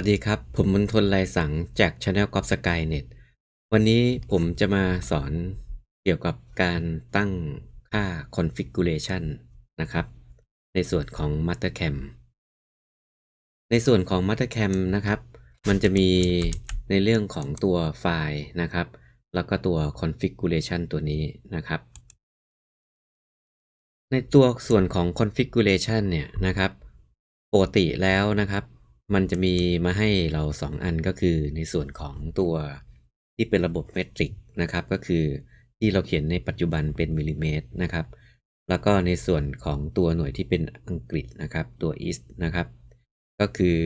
สวัสดีครับ ผมมนทนลายสังจาก Channel กอ f Skynet วันนี้ผมจะมาสอนเกี่ยวกับการตั้งค่า configuration นะครับ ในส่วนของ Mastercam ในส่วนของ Mastercam นะครับ มันจะมีในเรื่องของตัวไฟล์นะครับ แล้วก็ตัว configuration ตัวนี้นะครับ ในตัวส่วนของ configuration เนี่ยนะครับ ปกติแล้วนะครับ มันจะมีมาให้เรา2อันก็คือในส่วนของตัวที่เป็นระบบเมตริกนะครับ ก็คือที่เราเขียนในปัจจุบันเป็นมิลลิเมตรนะครับ แล้วก็ในส่วนของตัวหน่วยที่เป็นอังกฤษนะครับ ตัว east นะครับ ก็คือ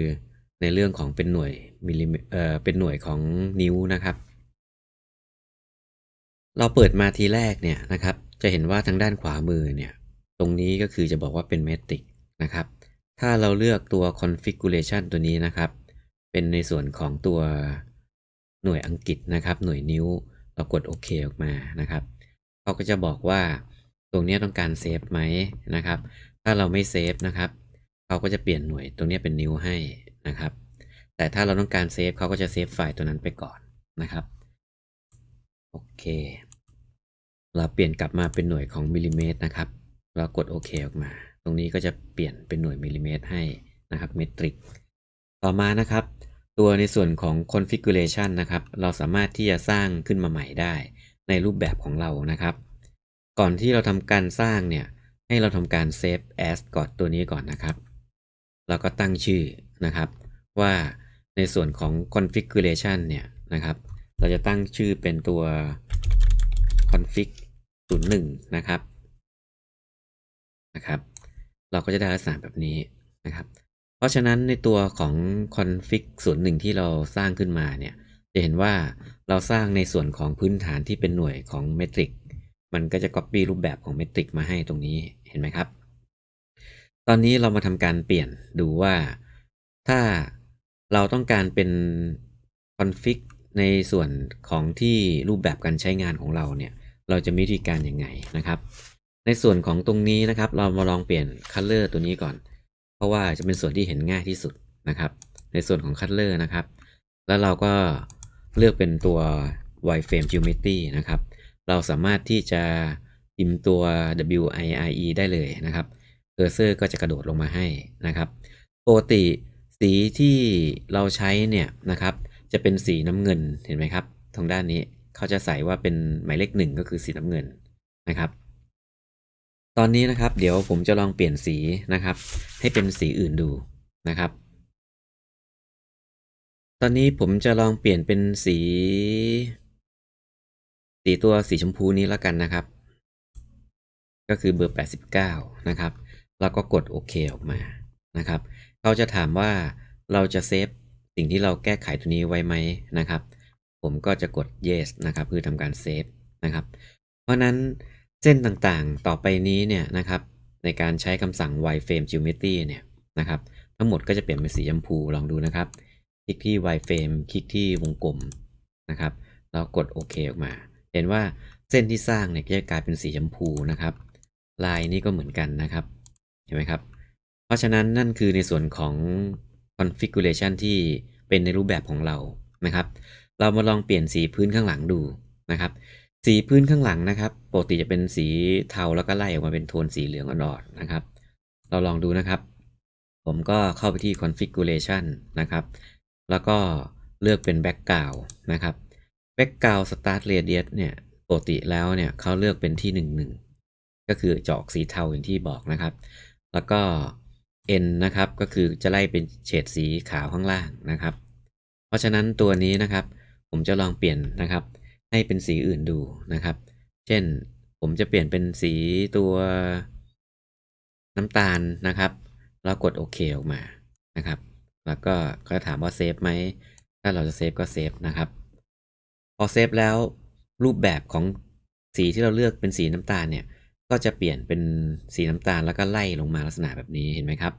ในเรื่องของเป็นหน่วยมิลลิเมตรเอ่อเป็นหน่วยของนิ้วนะครับ เราเปิดมาทีแรกเนี่ยนะครับ จะเห็นว่าทางด้านขวามือเนี่ย ตรงนี้ก็คือจะบอกว่าเป็นเมตริกนะครับ ถ้าเราเลือกตัว configuration ตัวนี้นะครับ เป็นในส่วนของตัวหน่วยอังกฤษนะครับ หน่วยนิ้ว เรากดโอเคออกมานะครับ เขาก็จะบอกว่าตรงนี้ต้องการเซฟไหมนะครับ ถ้าเราไม่เซฟนะครับ เขาก็จะเปลี่ยนหน่วยตรงนี้เป็นนิ้วให้นะครับ แต่ถ้าเราต้องการเซฟเขาก็จะเซฟไฟล์ตัวนั้นไปก่อนนะครับโอเค เราเปลี่ยนกลับมาเป็นหน่วยของมิลลิเมตรนะครับ เรากดโอเคออกมา ตรงนี้ก็จะเปลี่ยนเป็นหน่วยมิลลิเมตรให้นะครับเมตริก ต่อมานะครับ ตัวในส่วนของ configuration นะครับ เราสามารถที่จะสร้างขึ้นมาใหม่ได้ ในรูปแบบของเรานะครับ ก่อนที่เราทำการสร้างเนี่ย ให้เราทำการ save as ก่อนตัวนี้ก่อนนะครับ เราก็ตั้งชื่อนะครับ ว่าในส่วนของ configuration เนี่ยนะครับ เราจะตั้งชื่อเป็นตัว config 01 นะครับนะครับ เราก็จะได้ลักษณะแบบนี้นะครับ เพราะฉะนั้นในตัวของ config ส่วนหนึ่งที่เราสร้างขึ้นมาเนี่ยจะเห็นว่าเราสร้างในส่วนของพื้นฐานที่เป็นหน่วยของเมตริกมันก็จะ copy รูปแบบของเมตริกมาให้ตรงนี้เห็นไหมครับ ตอนนี้เรามาทำการเปลี่ยนดูว่าถ้าเราต้องการเป็น config ในส่วนของที่รูปแบบการใช้งานของเราเนี่ย เราจะมีวิธีการยังไงนะครับ ในส่วนของตรงนี้นะครับ เรามาลองเปลี่ยน color ตัวนี้ก่อน เพราะว่าจะเป็นส่วนที่เห็นง่ายที่สุดนะครับ ในส่วนของ color นะครับ แล้วเราก็เลือกเป็นตัว wireframe geometry นะครับ เราสามารถที่จะพิมพ์ตัว wire ได้เลยนะครับเคอร์เซอร์ก็จะกระโดดลงมาให้นะครับปกติสีที่เราใช้เนี่ยนะครับ จะเป็นสีน้ำเงินเห็นไหมครับ ทางด้านนี้เขาจะใส่ว่าเป็นหมายเลขหนึ่งก็คือสีน้ำเงินนะครับ ตอนนี้นะครับ เดี๋ยวผมจะลองเปลี่ยนสีนะครับ ให้เป็นสีอื่นดูนะครับ ตอนนี้ผมจะลองเปลี่ยนเป็นสี สีตัวสีชมพูนี้แล้วกันนะครับ ก็คือเบอร์ 89 นะครับ แล้วก็กดโอเคออกมานะครับ เขาจะถามว่าเราจะเซฟสิ่งที่เราแก้ไขตัวนี้ไว้ไหมนะครับ ผมก็จะกด yes นะครับคือทำการเซฟนะครับ เพราะนั้น เส้นต่างๆ ต่อไปนี้เนี่ยนะครับ ในการใช้คำสั่ง wireframe geometry เนี่ยนะครับ ทั้งหมดก็จะเปลี่ยนเป็นสีชมพูลองดูนะครับ คลิกที่ wireframe คลิกที่วงกลมนะครับ แล้วกดโอเคออกมา เห็นว่าเส้นที่สร้างเนี่ยจะกลายเป็นสีชมพูนะครับ ลายนี้ก็เหมือนกันนะครับ เห็นไหมครับ เพราะฉะนั้นนั่นคือในส่วนของ configuration ที่เป็นในรูปแบบของเรานะครับ เรามาลองเปลี่ยนสีพื้นข้างหลังดูนะครับ สีพื้นข้างหลังนะครับ ปกติจะเป็นสีเทาแล้วก็ไล่ออกมาเป็นโทนสีเหลืองอ่อนๆนะครับ เราลองดูนะครับ ผมก็เข้าไปที่ configuration นะครับ แล้วก็เลือกเป็น background นะครับ background start radius เนี่ยปกติแล้วเนี่ยเขาเลือกเป็นที่11ก็คือจอกสีเทาอย่างที่บอกนะครับ แล้วก็ n นะครับก็คือจะไล่เป็นเฉดสีขาวข้างล่างนะครับ เพราะฉะนั้นตัวนี้นะครับ ผมจะลองเปลี่ยนนะครับ ให้เป็นสีอื่นดูนะครับ เช่นผมจะเปลี่ยนเป็นสีตัวน้ำตาลนะครับ แล้วกดโอเคออกมานะครับ แล้วก็ก็ถามว่าเซฟไหม ถ้าเราจะเซฟก็เซฟนะครับ พอเซฟแล้วรูปแบบของสีที่เราเลือกเป็นสีน้ำตาลเนี่ย ก็จะเปลี่ยนเป็นสีน้ำตาลแล้วก็ไล่ลงมาลักษณะแบบนี้เห็นไหมครับ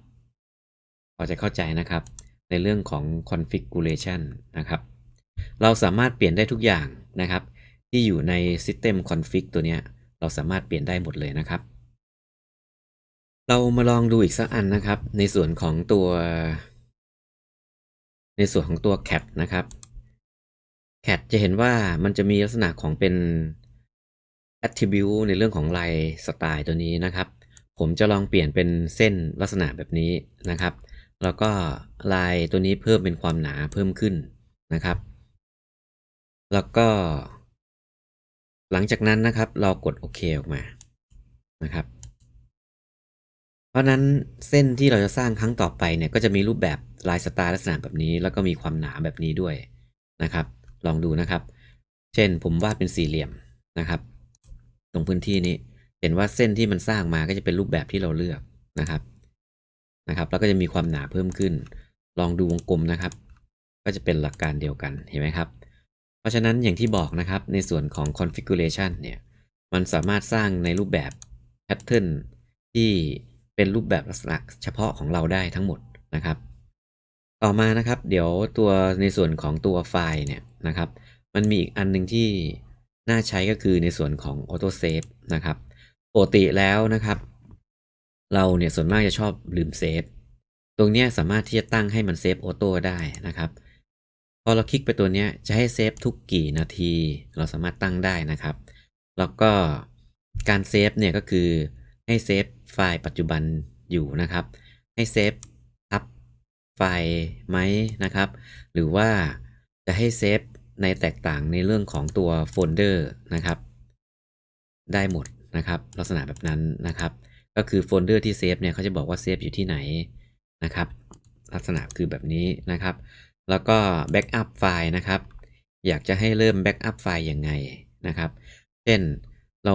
พอจะเข้าใจนะครับในเรื่องของ configuration นะครับ เราสามารถเปลี่ยนได้ทุกอย่าง นะครับ ที่อยู่ใน system config ตัวนี้เราสามารถเปลี่ยนได้หมดเลยนะครับ เรามาลองดูอีกสักอันนะครับ ในส่วนของตัว ในส่วนของตัว cat นะครับ cat จะเห็นว่ามันจะมีลักษณะของเป็น attribute ในเรื่องของลายสไตล์ตัวนี้นะครับ ผมจะลองเปลี่ยนเป็นเส้นลักษณะแบบนี้นะครับ แล้วก็ลายตัวนี้เพิ่มเป็นความหนาเพิ่มขึ้นนะครับ แล้วก็ หลังจากนั้นนะครับ เรากดโอเคออกมานะครับ เพราะนั้นเส้นที่เราจะสร้างครั้งต่อไปเนี่ยก็จะมีรูปแบบลายสไตล์ลักษณะแบบนี้ แล้วก็มีความหนาแบบนี้ด้วยนะครับ ลองดูนะครับ เช่นผมวาดเป็นสี่เหลี่ยมนะครับ ตรงพื้นที่นี้เห็นว่าเส้นที่มันสร้างมาก็จะเป็นรูปแบบที่เราเลือกนะครับนะครับ แล้วก็จะมีความหนาเพิ่มขึ้น ลองดูวงกลมนะครับ ก็จะเป็นหลักการเดียวกันเห็นไหมครับ ราะฉะนั้นอย่างที่บอกนะครับในส่วนของ configuration เนี่ยมันสามารถสร้างในรูปแบบ pattern ที่เป็นรูปแบบลักษณะเฉพาะของเราได้ทั้งหมดนะครับ ต่อมานะครับ เดี๋ยวตัวในส่วนของตัวไฟล์เนี่ยนะครับ มันมีอีกอันหนึ่งที่น่าใช้ก็คือในส่วนของ auto save นะครับปกติแล้วนะครับ เราเนี่ยส่วนมากจะชอบลืมเซฟตรงนี้สามารถที่จะตั้งให้มันเซฟออโต้ได้นะครับ พอเราคลิกไปตัวนี้จะให้เซฟทุกกี่นาที เราสามารถตั้งได้นะครับ แล้วก็การเซฟเนี่ยก็คือให้เซฟไฟล์ปัจจุบันอยู่นะครับ ให้เซฟทับไฟล์ไหมนะครับ หรือว่าจะให้เซฟในแตกต่างในเรื่องของตัวโฟลเดอร์นะครับ ได้หมดนะครับ ลักษณะแบบนั้นนะครับ ก็คือโฟลเดอร์ที่เซฟเนี่ยเขาจะบอกว่าเซฟอยู่ที่ไหนนะครับ ลักษณะคือแบบนี้นะครับ แล้วก็แบ็กอัพไฟล์นะครับ อยากจะให้เริ่มแบ็กอัพไฟล์ยังไงนะครับ เช่นเรา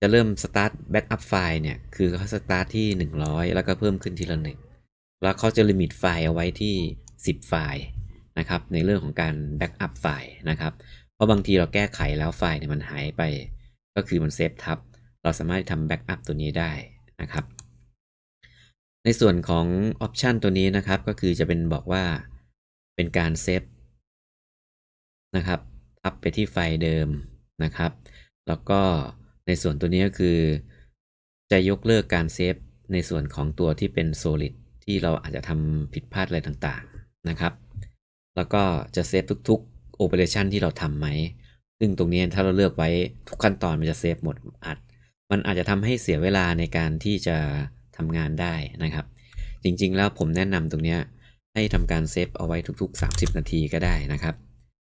จะเริ่มสตาร์ทแบ็กอัพไฟล์เนี่ย คือเขาสตาร์ทที่ 100 แล้วก็เพิ่มขึ้นทีละหนึ่งแล้วเขาจะลิมิตไฟล์เอาไว้ที่ 10 ไฟล์นะครับ ในเรื่องของการแบ็กอัพไฟล์นะครับ เพราะบางทีเราแก้ไขแล้วไฟล์เนี่ยมันหายไป ก็คือมันเซฟทับ เราสามารถทำแบ็กอัพตัวนี้ได้นะครับ ในส่วนของออปชันตัวนี้นะครับ ก็คือจะเป็นบอกว่า เป็นการเซฟนะครับทับไปที่ไฟล์เดิมนะครับ แล้วก็ในส่วนตัวนี้ก็คือ จะยกเลิกการเซฟในส่วนของตัวที่เป็น solid ที่เราอาจจะทำผิดพลาดอะไรต่างๆนะครับ แล้วก็จะเซฟทุกๆ operation ที่เราทำไหม ซึ่งตรงนี้ถ้าเราเลือกไว้ทุกขั้นตอนมันจะเซฟหมดอาจมันอาจจะทำให้เสียเวลาในการที่จะทำงานได้นะครับ จริงๆแล้วผมแนะนำตรงนี้ ให้ทำการเซฟเอาไว้ทุกๆ 30 นาทีก็ได้นะครับ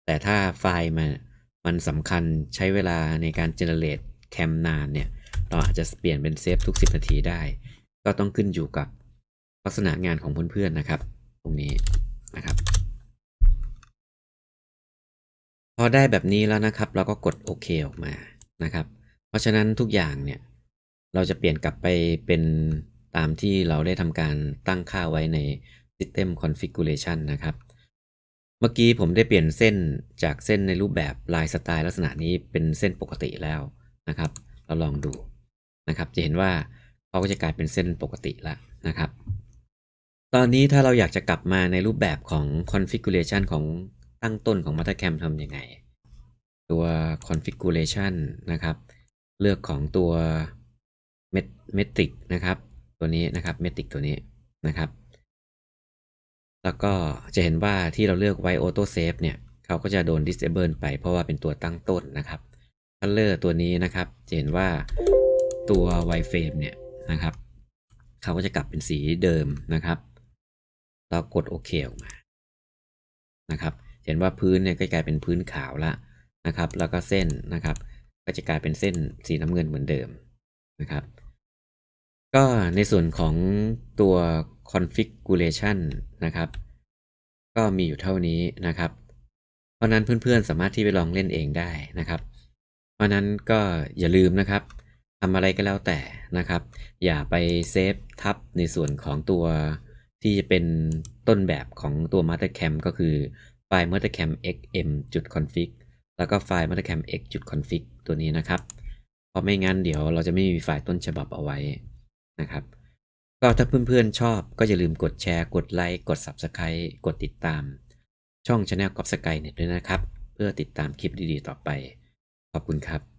แต่ถ้าไฟล์มันมันสำคัญใช้เวลาในการเจเนเรตแคมนานเนี่ย เราอาจจะเปลี่ยนเป็นเซฟทุก 10 นาทีได้ ก็ต้องขึ้นอยู่กับลักษณะงานของเพื่อนๆนะครับ ตรงนี้นะครับ พอได้แบบนี้แล้วนะครับ เราก็กดโอเคออกมานะครับ เพราะฉะนั้นทุกอย่างเนี่ย เราจะเปลี่ยนกลับไปเป็นตามที่เราได้ทำการตั้งค่าไว้ใน System Configuration นะครับ เมื่อกี้ผมได้เปลี่ยนเส้นจากเส้นในรูปแบบลายสไตล์ลักษณะนี้เป็นเส้นปกติแล้วนะครับ เราลองดูนะครับ จะเห็นว่าเขาก็จะกลายเป็นเส้นปกติแล้วนะครับ ตอนนี้ถ้าเราอยากจะกลับมาในรูปแบบของ configuration ของตั้งต้นของ Mastercam ทำยังไง ตัว configuration นะครับ เลือกของตัว metric นะครับ ตัวนี้นะครับ metric ตัวนี้นะครับ แล้วก็จะเห็นว่าที่เราเลือกไว้ auto save เนี่ยเขาก็จะโดน disable ไปเพราะว่าเป็นตัวตั้งต้นนะครับ color ตัวนี้นะครับจะเห็นว่าตัว wireframe เนี่ยนะครับเขาก็จะกลับเป็นสีเดิมนะครับ เรากดโอเคออกมานะครับ เห็นว่าพื้นเนี่ยก็กลายเป็นพื้นขาวละนะครับ แล้วก็เส้นนะครับ ก็จะกลายเป็นเส้นสีน้ำเงินเหมือนเดิมนะครับ ก็ในส่วนของตัว configuration นะครับ ก็มีอยู่เท่านี้นะครับ เพราะนั้นเพื่อนๆสามารถที่ไปลองเล่นเองได้นะครับ เพราะนั้นก็อย่าลืมนะครับทำอะไรก็แล้วแต่นะครับ อย่าไปเซฟทับในส่วนของตัวที่จะเป็นต้นแบบของตัว Mastercam ก็คือไฟล์ Mastercam xm.config แล้วก็ไฟล์ Mastercam x.config ตัวนี้นะครับ เพราะไม่งั้นเดี๋ยวเราจะไม่มีไฟล์ต้นฉบับเอาไว้ นะครับ ก็ถ้าเพื่อนๆชอบก็อย่าลืมกดแชร์ กดไลค์กด Subscribe กดติดตาม ช่อง Channel กอบสกายเน็ตด้วยนะครับ เพื่อติดตามคลิปดีๆ ต่อไป ขอบคุณครับ